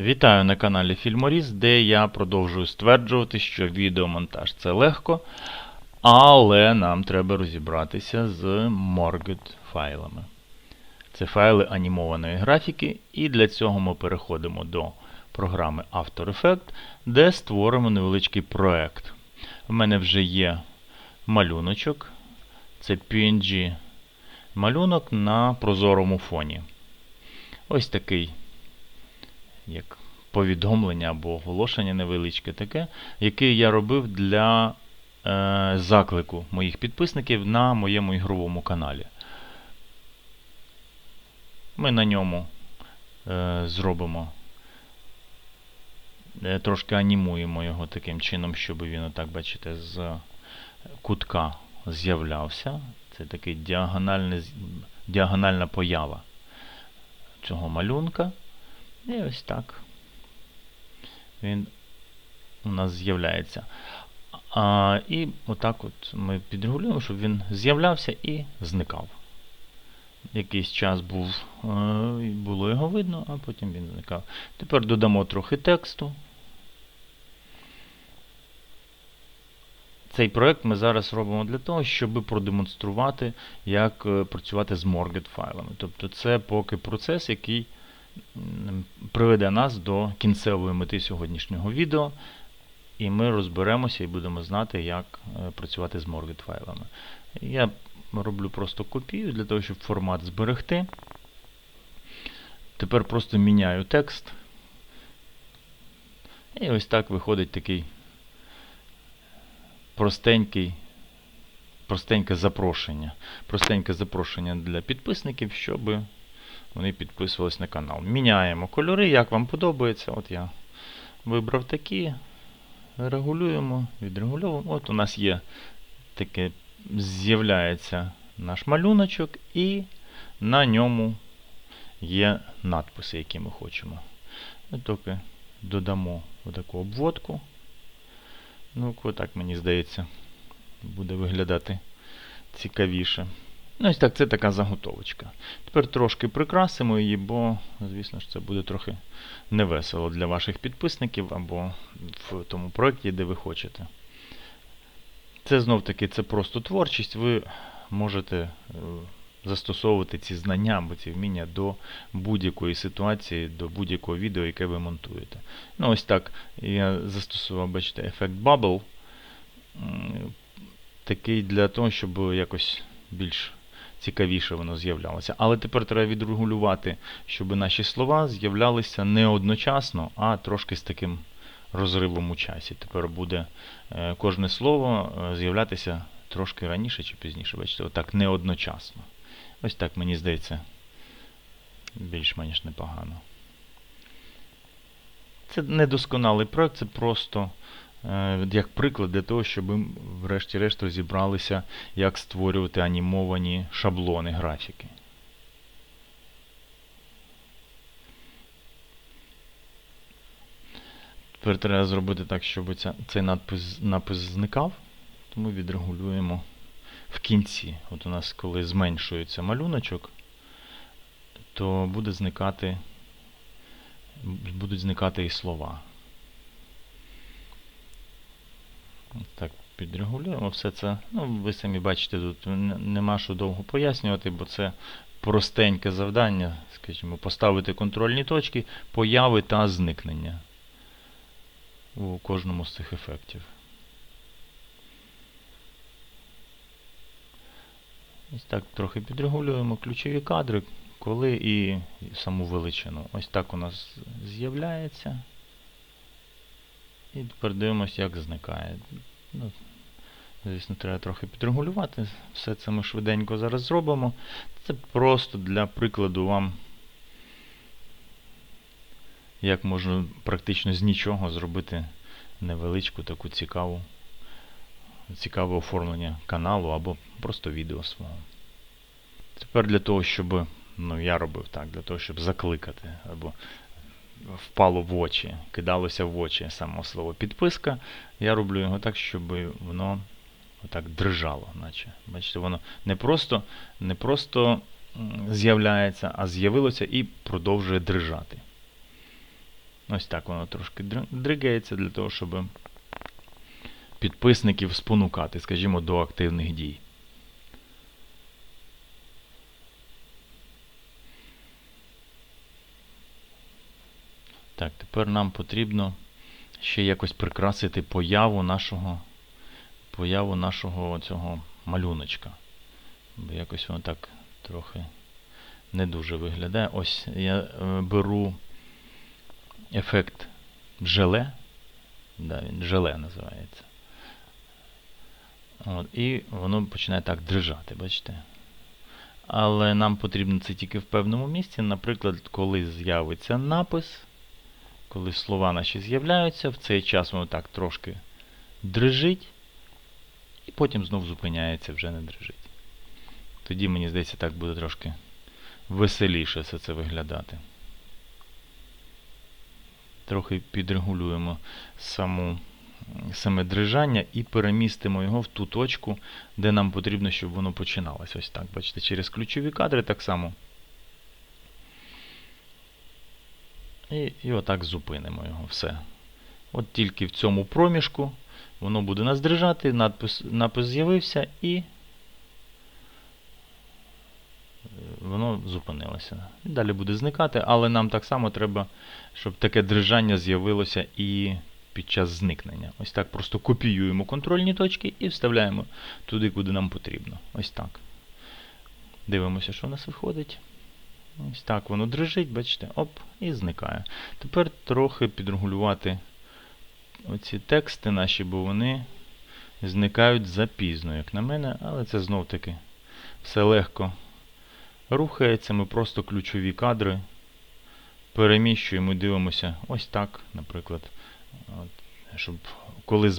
Вітаю на каналі Фільморіз, де я продовжую стверджувати, що відеомонтаж це легко, але нам треба розібратися з Morget файлами. Це файли анімованої графіки, і для цього ми переходимо до програми After Effects, де створимо невеличкий проект. У мене вже є малюночок, це PNG малюнок на прозорому фоні. Ось такий як повідомлення або оголошення невеличке таке, яке я робив для е, заклику моїх підписників на моєму ігровому каналі. Ми на ньому е, зробимо, е, трошки анімуємо його таким чином, щоб він, отак, бачите, з кутка з'являвся. Це такий діагональна поява цього малюнка. І ось так він у нас з'являється. А, І отак от ми підрегулюємо, щоб він з'являвся і зникав. Якийсь час був, е, було його видно, а потім він зникав. Тепер додамо трохи тексту. Цей проект ми зараз робимо для того, щоб продемонструвати, як е, працювати з Morget файлами. Тобто це поки процес, який приведе нас до кінцевої мети сьогоднішнього відео, і ми розберемося і будемо знати, як е, працювати з Morget файлами. Я роблю просто копію для того, щоб формат зберегти. Тепер просто міняю текст. І ось так виходить такий простенький, простеньке запрошення. Простеньке запрошення для підписників, щоб вони підписувались на канал. Міняємо кольори, як вам подобається. От я вибрав такі. Регулюємо, відрегульовуємо. От у нас є таке, з'являється наш малюночок, і на ньому є надписи, які ми хочемо. Тільки додамо таку обводку. Ну, отак, мені здається, буде виглядати цікавіше. Ну, ось так, це така заготовочка. Тепер трошки прикрасимо її, бо, звісно ж, це буде трохи невесело для ваших підписників або в тому проєкті, де ви хочете. Це знов-таки це просто творчість. Ви можете е, застосовувати ці знання або ці вміння до будь-якої ситуації, до будь-якого відео, яке ви монтуєте. Ну, ось так. Я застосував, бачите, ефект Bubble. Такий для того, щоб якось більш цікавіше воно з'являлося. Але тепер треба відрегулювати, щоб наші слова з'являлися не одночасно, а трошки з таким розривом у часі. Тепер буде е, кожне слово е, з'являтися трошки раніше чи пізніше. Бачите, отак не одночасно. Ось так, мені здається, більш-менш непогано. Це недосконалий проект, це просто Е, як приклад для того, щоб врешті-решт розібралися, як створювати анімовані шаблони графіки. Тепер треба зробити так, щоб ця, цей надпис, напис зникав, тому відрегулюємо в кінці. От у нас, коли зменшується малюночок, то буде зникати, будуть зникати і слова. Так, підрегулюємо все це. Ну, Ви самі бачите, тут нема що довго пояснювати, бо це простеньке завдання, скажімо, поставити контрольні точки, появи та зникнення у кожному з цих ефектів. Ось так трохи підрегулюємо ключові кадри, коли і саму величину. Ось так у нас з'являється. І тепер дивимося, як зникає. Звісно, треба трохи підрегулювати. Все це ми швиденько зараз зробимо. Це просто для прикладу вам, як можна практично з нічого зробити невеличку таку цікаву, цікаве оформлення каналу або просто відео свого. Тепер для того, щоб, ну я робив так, для того, щоб закликати або впало в очі, кидалося в очі само слово підписка. Я роблю його так, щоб воно отак дрижало. наче. Бачите, воно не просто не просто з'являється, а з'явилося і продовжує дрижати. Ось так воно трошки др- дригається для того, щоб підписників спонукати, скажімо, до активних дій. Так, тепер нам потрібно ще якось прикрасити появу нашого, появу нашого цього малюночка. Бо якось воно так трохи не дуже виглядає. Ось я е, беру ефект желе. Да, він желе називається. От, і воно починає так дрижати, бачите? Але нам потрібно це тільки в певному місці. Наприклад, коли з'явиться напис, коли слова наші з'являються, в цей час воно так трошки дрижить, і потім знов зупиняється, вже не дрижить. Тоді, мені здається, так буде трошки веселіше все це виглядати. Трохи підрегулюємо саму, саме дрижання і перемістимо його в ту точку, де нам потрібно, щоб воно починалось. Ось так, бачите, через ключові кадри так само. І, і отак зупинимо його все. От тільки в цьому проміжку воно буде нас дрижати, надпис, напис з'явився і воно зупинилося. Далі буде зникати, але нам так само треба, щоб таке дрижання з'явилося і під час зникнення. Ось так просто копіюємо контрольні точки і вставляємо туди, куди нам потрібно. Ось так. Дивимося, що у нас виходить. Ось так воно дрижить, бачите, оп, і зникає. Тепер трохи підрегулювати оці тексти наші, бо вони зникають запізно, як на мене, але це знов таки все легко рухається. Ми просто ключові кадри переміщуємо дивимося ось так, наприклад. От, щоб коли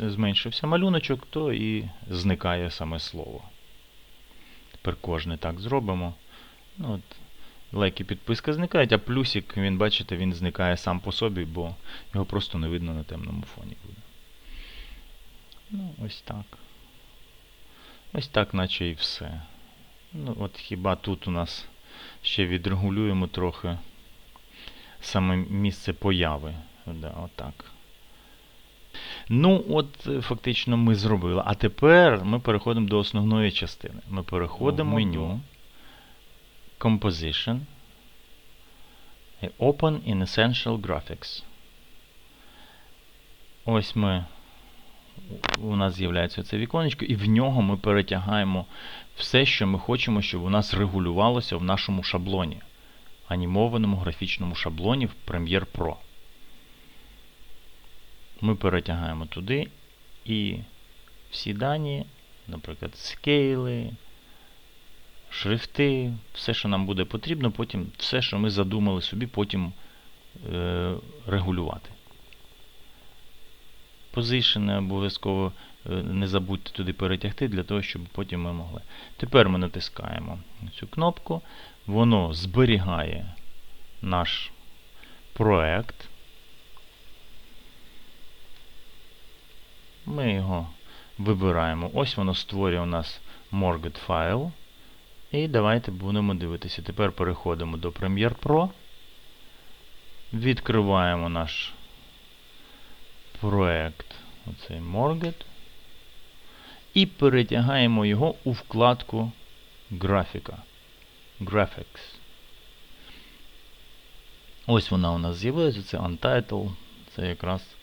зменшився малюночок, то і зникає саме слово. Тепер кожне так зробимо. Ну, от, лайки, підписка зникають, а плюсик, він, бачите, він зникає сам по собі, бо його просто не видно на темному фоні буде. Ну, ось так. Ось так, наче і все. Ну, от хіба тут у нас ще відрегулюємо трохи саме місце появи. Да, отак. Ну, от е, фактично ми зробили. А тепер ми переходимо до основної частини. Ми переходимо в меню. Composition. Open in Essential Graphics. Ось ми. У нас з'являється це віконечко, і в нього ми перетягаємо все, що ми хочемо, щоб у нас регулювалося в нашому шаблоні. Анімованому графічному шаблоні в Premiere Pro. Ми перетягаємо туди і всі дані, наприклад, скейли, шрифти, все, що нам буде потрібно, потім все, що ми задумали собі, потім е, регулювати. Позишени обов'язково е, не забудьте туди перетягти, для того, щоб потім ми могли. Тепер ми натискаємо цю кнопку, воно зберігає наш проект. Ми його вибираємо. Ось воно створює у нас Morget файл. І давайте будемо дивитися. Тепер переходимо до Premiere Pro. Відкриваємо наш проект, оцей Morget. І перетягаємо його у вкладку Графіка. Graphics. Ось вона у нас з'явилася, це Untitled. Це якраз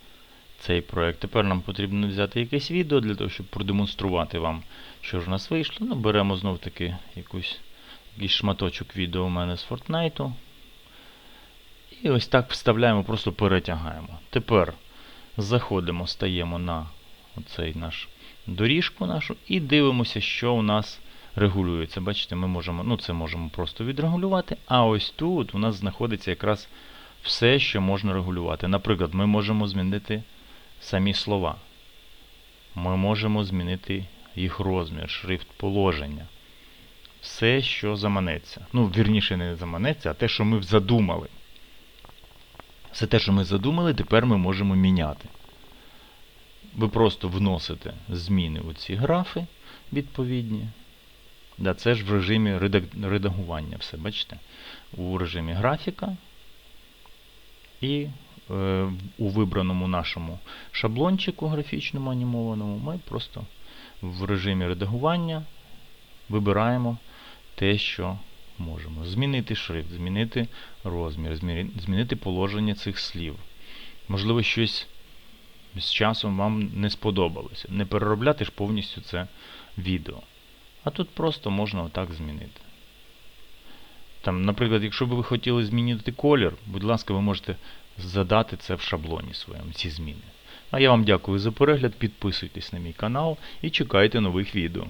цей проект. Тепер нам потрібно взяти якесь відео для того, щоб продемонструвати вам, що ж у нас вийшло. Ну, беремо знов таки якусь, якийсь шматочок відео у мене з Fortnite. І ось так вставляємо, просто перетягаємо. Тепер заходимо, стаємо на оцей наш доріжку нашу і дивимося, що у нас регулюється. Бачите, ми можемо, ну це можемо просто відрегулювати, а ось тут у нас знаходиться якраз все, що можна регулювати. Наприклад, ми можемо змінити самі слова. Ми можемо змінити їх розмір, шрифт, положення. Все, що заманеться. Ну, вірніше, не заманеться, а те, що ми задумали. Все те, що ми задумали, тепер ми можемо міняти. Ви просто вносите зміни у ці графи відповідні. Да, це ж в режимі редагування все, бачите? У режимі графіка. І у вибраному нашому шаблончику графічному анімованому ми просто в режимі редагування вибираємо те, що можемо. Змінити шрифт, змінити розмір, змінити положення цих слів. Можливо, щось з часом вам не сподобалося. Не переробляти ж повністю це відео. А тут просто можна отак змінити. Там, наприклад, якщо б ви хотіли змінити колір, будь ласка, ви можете задати це в шаблоні своєму, ці зміни. А я вам дякую за перегляд, підписуйтесь на мій канал і чекайте нових відео.